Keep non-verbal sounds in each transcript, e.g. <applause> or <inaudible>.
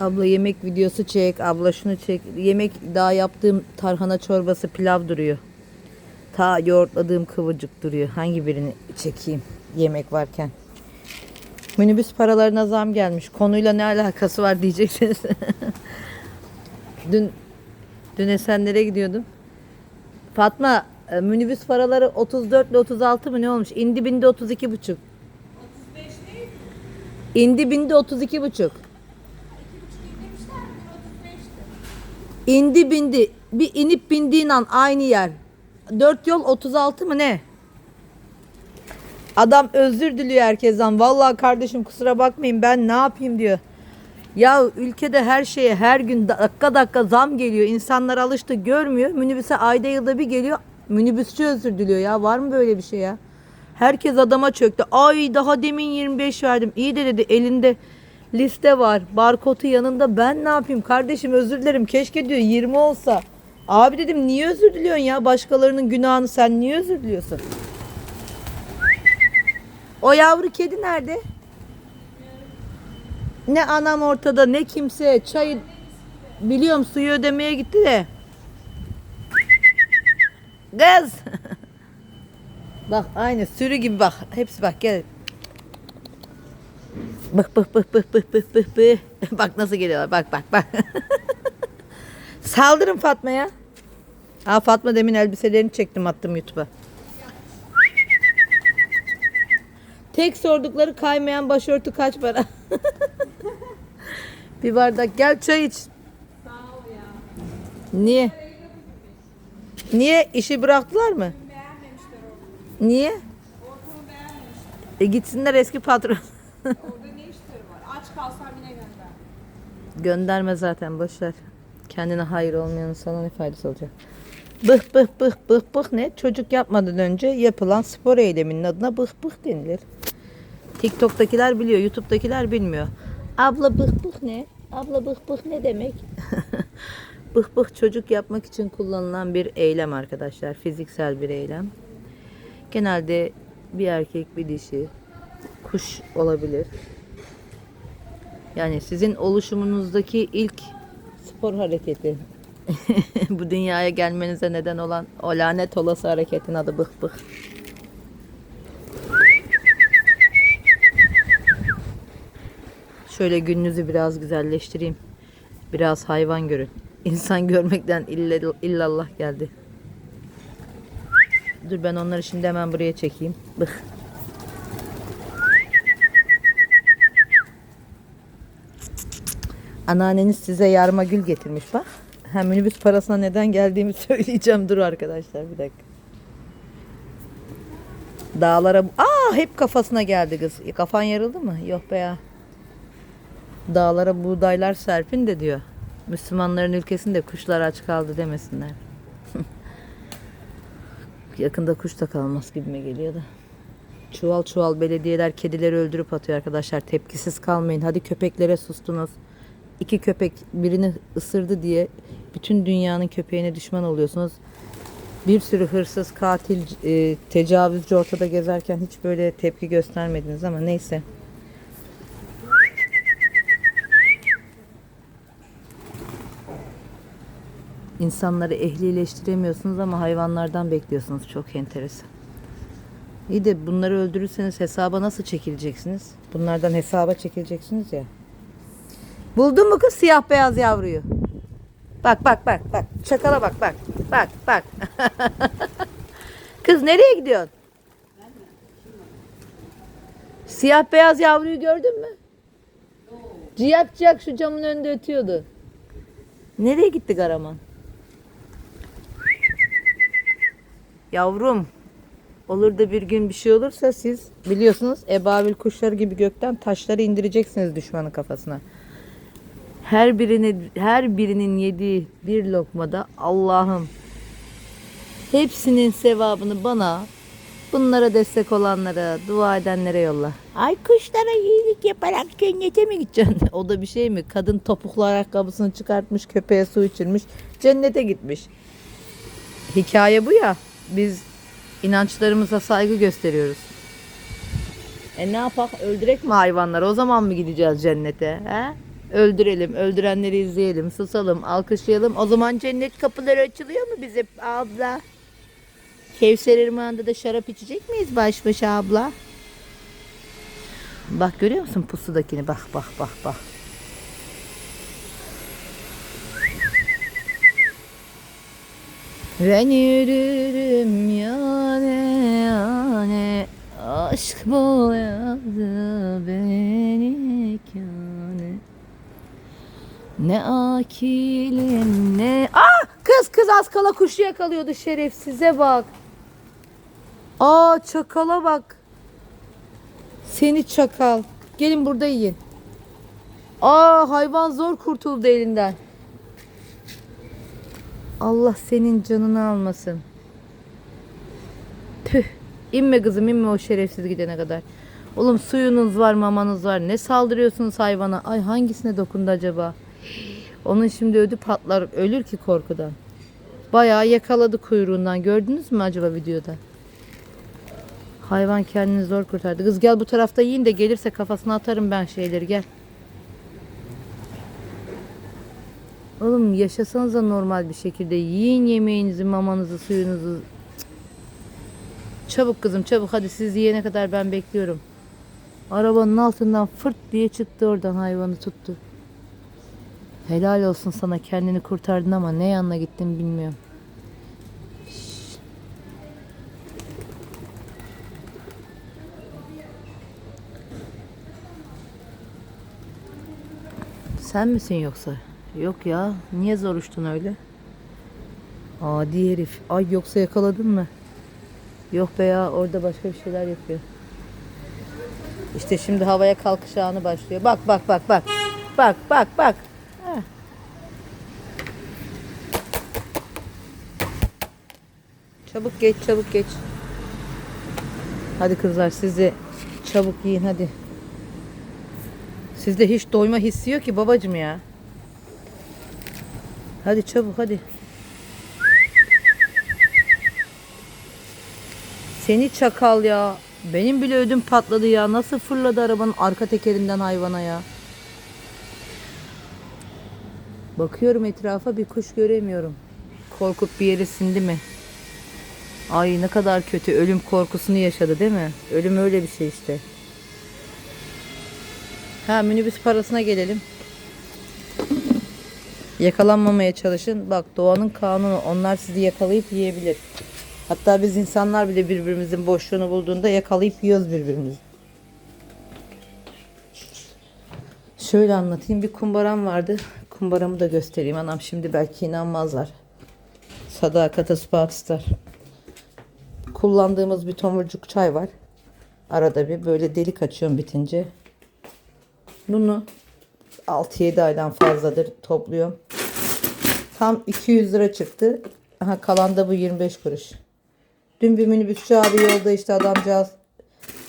Abla yemek videosu çek, abla şunu çek. Yemek daha yaptığım tarhana çorbası pilav duruyor. Ta yoğurtladığım kıvırcık duruyor. Hangi birini çekeyim yemek varken? Minibüs paralarına zam gelmiş. Konuyla ne alakası var diyeceksiniz. <laughs> dün dün Esenler'e gidiyordum. Fatma e, minibüs paraları 34 ile 36 mı ne olmuş? İndi bindi 32 buçuk. İndi bindi 32 buçuk. İndi bindi. Bir inip bindiğin an aynı yer. Dört yol 36 mı ne? Adam özür diliyor herkesten. Vallahi kardeşim kusura bakmayın ben ne yapayım diyor. Ya ülkede her şeye her gün dakika dakika zam geliyor. İnsanlar alıştı görmüyor. Minibüse ayda yılda bir geliyor. Minibüsçü özür diliyor ya. Var mı böyle bir şey ya? Herkes adama çöktü. Ay daha demin 25 verdim. İyi de dedi elinde liste var. Barkodu yanında. Ben ne yapayım kardeşim özür dilerim. Keşke diyor 20 olsa. Abi dedim niye özür diliyorsun ya? Başkalarının günahını sen niye özür diliyorsun? O yavru kedi nerede? Ne anam ortada ne kimse çayı biliyorum suyu ödemeye gitti de. Kız. <laughs> bak aynı sürü gibi bak. Hepsi bak gel. Bak bak bak bak bak bak bak bak. <laughs> Bak nasıl geliyorlar bak bak bak. <laughs> Saldırın Fatma'ya. Aa Fatma demin elbiselerini çektim attım YouTube'a. Tek sordukları kaymayan başörtü kaç para? <laughs> Bir bardak gel çay iç. Niye? Niye? İşi bıraktılar mı? Niye? E gitsinler eski patron. <laughs> Orada ne işleri var? Aç kalsam yine gönder. Gönderme zaten boşver. Kendine hayır olmayanın sana ne faydası olacak? Bıh bıh bıh bıh bıh ne? Çocuk yapmadan önce yapılan spor eyleminin adına bıh bıh denilir. TikTok'takiler biliyor, YouTube'dakiler bilmiyor. Abla bıh bıh ne? Abla bıh bıh ne demek? <laughs> bıh bıh çocuk yapmak için kullanılan bir eylem arkadaşlar. Fiziksel bir eylem. Genelde bir erkek bir dişi kuş olabilir. Yani sizin oluşumunuzdaki ilk spor hareketi. <laughs> Bu dünyaya gelmenize neden olan o lanet olası hareketin adı bıh bıh. Şöyle gününüzü biraz güzelleştireyim. Biraz hayvan görün. İnsan görmekten illa- illallah geldi. Dur ben onları şimdi hemen buraya çekeyim. Bıh. Anneanneniz size yarma gül getirmiş bak. Hem minibüs parasına neden geldiğimi <laughs> söyleyeceğim. Dur arkadaşlar bir dakika. Dağlara... Aa hep kafasına geldi kız. E, Kafan yarıldı mı? Yok be ya. Dağlara buğdaylar serpin de diyor. Müslümanların ülkesinde kuşlar aç kaldı demesinler. Yakında kuş da kalmaz gibime geliyor da. Çuval çuval belediyeler kedileri öldürüp atıyor arkadaşlar. Tepkisiz kalmayın. Hadi köpeklere sustunuz. İki köpek birini ısırdı diye bütün dünyanın köpeğine düşman oluyorsunuz. Bir sürü hırsız, katil, e, tecavüzcü ortada gezerken hiç böyle tepki göstermediniz ama neyse. İnsanları ehlileştiremiyorsunuz ama hayvanlardan bekliyorsunuz. Çok enteresan. İyi de bunları öldürürseniz hesaba nasıl çekileceksiniz? Bunlardan hesaba çekileceksiniz ya. Buldun mu kız siyah beyaz yavruyu? Bak bak bak bak. Çakala bak bak. Bak bak. <laughs> kız nereye gidiyorsun? Siyah beyaz yavruyu gördün mü? Ciyak ciyak şu camın önünde ötüyordu. Nereye gitti Garaman? Yavrum, olur da bir gün bir şey olursa siz biliyorsunuz ebabil kuşları gibi gökten taşları indireceksiniz düşmanın kafasına. Her birini her birinin yediği bir lokmada Allah'ım hepsinin sevabını bana bunlara destek olanlara, dua edenlere yolla. Ay kuşlara iyilik yaparak cennete mi gideceksin? <laughs> o da bir şey mi? Kadın topuklu ayakkabısını çıkartmış, köpeğe su içirmiş, cennete gitmiş. Hikaye bu ya. Biz inançlarımıza saygı gösteriyoruz. E ne yapak? Öldürek mi hayvanları? O zaman mı gideceğiz cennete? He? Öldürelim, öldürenleri izleyelim, susalım, alkışlayalım. O zaman cennet kapıları açılıyor mu bize abla? Kevser Irmağı'nda da şarap içecek miyiz baş başa abla? Bak görüyor musun pusudakini? Bak bak bak bak. Ben yürürüm yane yane Aşk boyadı beni kâne. Ne akilim ne Ah! Kız kız az kala kuşu yakalıyordu şerefsize bak. Aa çakala bak. Seni çakal. Gelin burada yiyin. Aa hayvan zor kurtuldu elinden Allah senin canını almasın. Tüh. İnme kızım inme o şerefsiz gidene kadar. Oğlum suyunuz var mamanız var. Ne saldırıyorsunuz hayvana? Ay hangisine dokundu acaba? Onun şimdi ödü patlar. Ölür ki korkudan. Bayağı yakaladı kuyruğundan. Gördünüz mü acaba videoda? Hayvan kendini zor kurtardı. Kız gel bu tarafta yiyin de gelirse kafasına atarım ben şeyleri gel. Oğlum yaşasanıza normal bir şekilde. Yiyin yemeğinizi, mamanızı, suyunuzu. Çabuk kızım çabuk hadi siz yiyene kadar ben bekliyorum. Arabanın altından fırt diye çıktı oradan hayvanı tuttu. Helal olsun sana kendini kurtardın ama ne yanına gittin bilmiyorum. Sen misin yoksa? Yok ya. Niye zor uçtun öyle? Adi herif. Ay yoksa yakaladın mı? Yok be ya orada başka bir şeyler yapıyor. İşte şimdi havaya kalkış anı başlıyor. Bak bak bak bak. Bak bak bak. Heh. Çabuk geç çabuk geç. Hadi kızlar siz de çabuk yiyin hadi. Sizde hiç doyma hissi yok ki babacım ya. Hadi çabuk hadi. Seni çakal ya. Benim bile ödüm patladı ya. Nasıl fırladı arabanın arka tekerinden hayvana ya. Bakıyorum etrafa bir kuş göremiyorum. Korkup bir yere sindi mi? Ay ne kadar kötü. Ölüm korkusunu yaşadı değil mi? Ölüm öyle bir şey işte. Ha minibüs parasına gelelim. Yakalanmamaya çalışın. Bak doğanın kanunu. Onlar sizi yakalayıp yiyebilir. Hatta biz insanlar bile birbirimizin boşluğunu bulduğunda yakalayıp yiyoruz birbirimizi. Şöyle anlatayım. Bir kumbaram vardı. Kumbaramı da göstereyim. Anam şimdi belki inanmazlar. Sadakat ispatıslar. Kullandığımız bir tomurcuk çay var. Arada bir böyle delik açıyorum bitince. Bunu 6-7 aydan fazladır topluyorum. Tam 200 lira çıktı. Aha kalan da bu 25 kuruş. Dün bir minibüsçü abi yolda işte adamcağız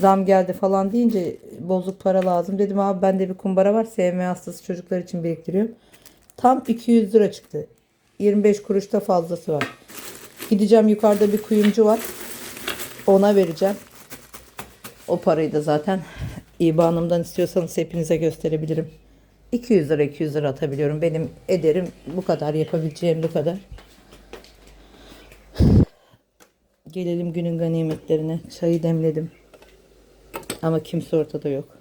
zam geldi falan deyince bozuk para lazım. Dedim abi bende bir kumbara var. SMA hastası çocuklar için biriktiriyorum. Tam 200 lira çıktı. 25 kuruşta fazlası var. Gideceğim yukarıda bir kuyumcu var. Ona vereceğim. O parayı da zaten İBAN'ımdan istiyorsanız hepinize gösterebilirim. 200 lira 200 lira atabiliyorum. Benim ederim bu kadar yapabileceğim bu kadar. Gelelim günün ganimetlerine. Çayı demledim. Ama kimse ortada yok.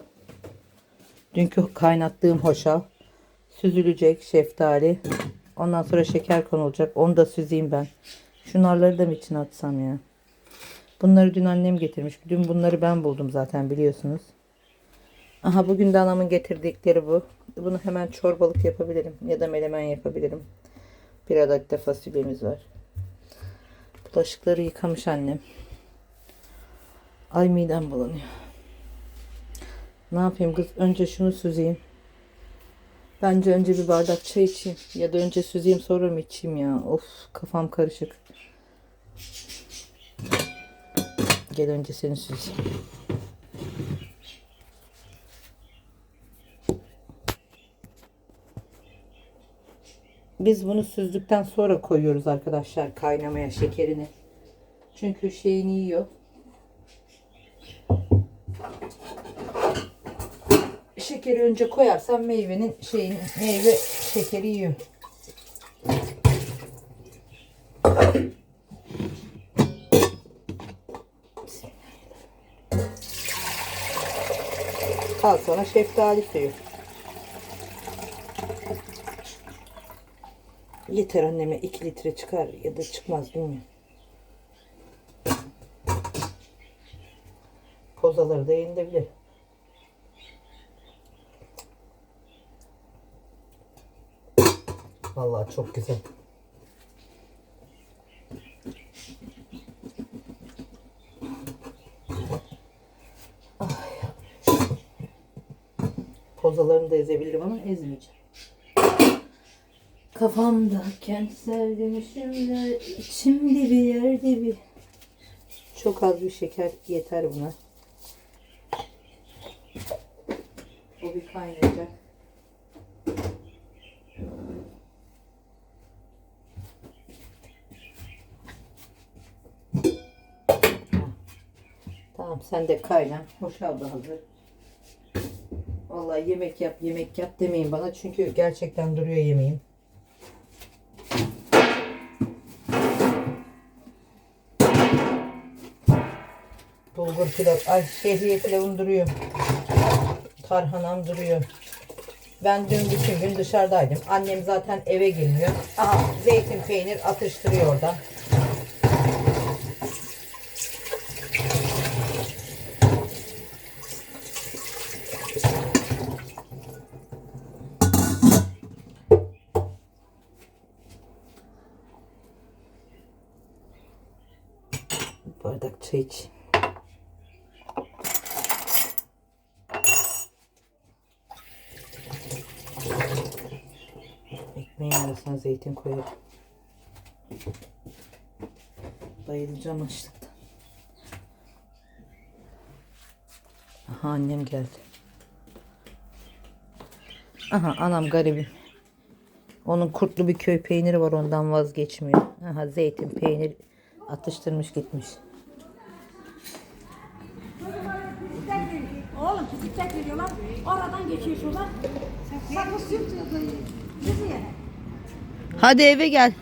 Dünkü kaynattığım hoşaf süzülecek şeftali. Ondan sonra şeker konulacak. Onu da süzeyim ben. Şu narları da mı içine atsam ya? Bunları dün annem getirmiş. Dün bunları ben buldum zaten biliyorsunuz. Aha bugün de anamın getirdikleri bu. Bunu hemen çorbalık yapabilirim. Ya da menemen yapabilirim. Bir adet de fasulyemiz var. Bulaşıkları yıkamış annem. Ay midem bulanıyor. Ne yapayım kız? Önce şunu süzeyim. Bence önce bir bardak çay içeyim. Ya da önce süzeyim sonra mı içeyim ya? Of kafam karışık. Gel önce seni süzeyim. Biz bunu süzdükten sonra koyuyoruz arkadaşlar kaynamaya şekerini. Çünkü şeyini yiyor. şekeri önce koyarsan meyvenin şeyin meyve şekeri yiyor. Al sana şeftali suyu. Yeter anneme 2 litre çıkar ya da çıkmaz bilmiyorum. Kozaları da yenilebilir. Vallahi çok güzel. Ay. Kozalarını da ezebilirim ama ezmeyeceğim. Kafamda kentsel dönüşümler içimde bir yerde bir çok az bir şeker yeter buna. O bir kaynayacak. Tamam sen de kaynan. Boşaldı hazır. Vallahi yemek yap yemek yap demeyin bana çünkü gerçekten duruyor yemeğim. Bulgur pilav, ay şehriye pilavım duruyor. Tarhanam duruyor. Ben dün bütün gün dışarıdaydım. Annem zaten eve gelmiyor. Aha zeytin peynir atıştırıyor orada. bardak çay iç. Arasına zeytin koyarım. Bayılacağım açlıktan. Aha annem geldi. Aha anam garibim. Onun kurtlu bir köy peyniri var ondan vazgeçmiyor. Aha zeytin peynir atıştırmış gitmiş. Oğlum bisiklet veriyorlar. Oradan geçiyor şuradan. Sakız sürtüyor. Bizi Hadi eve gel.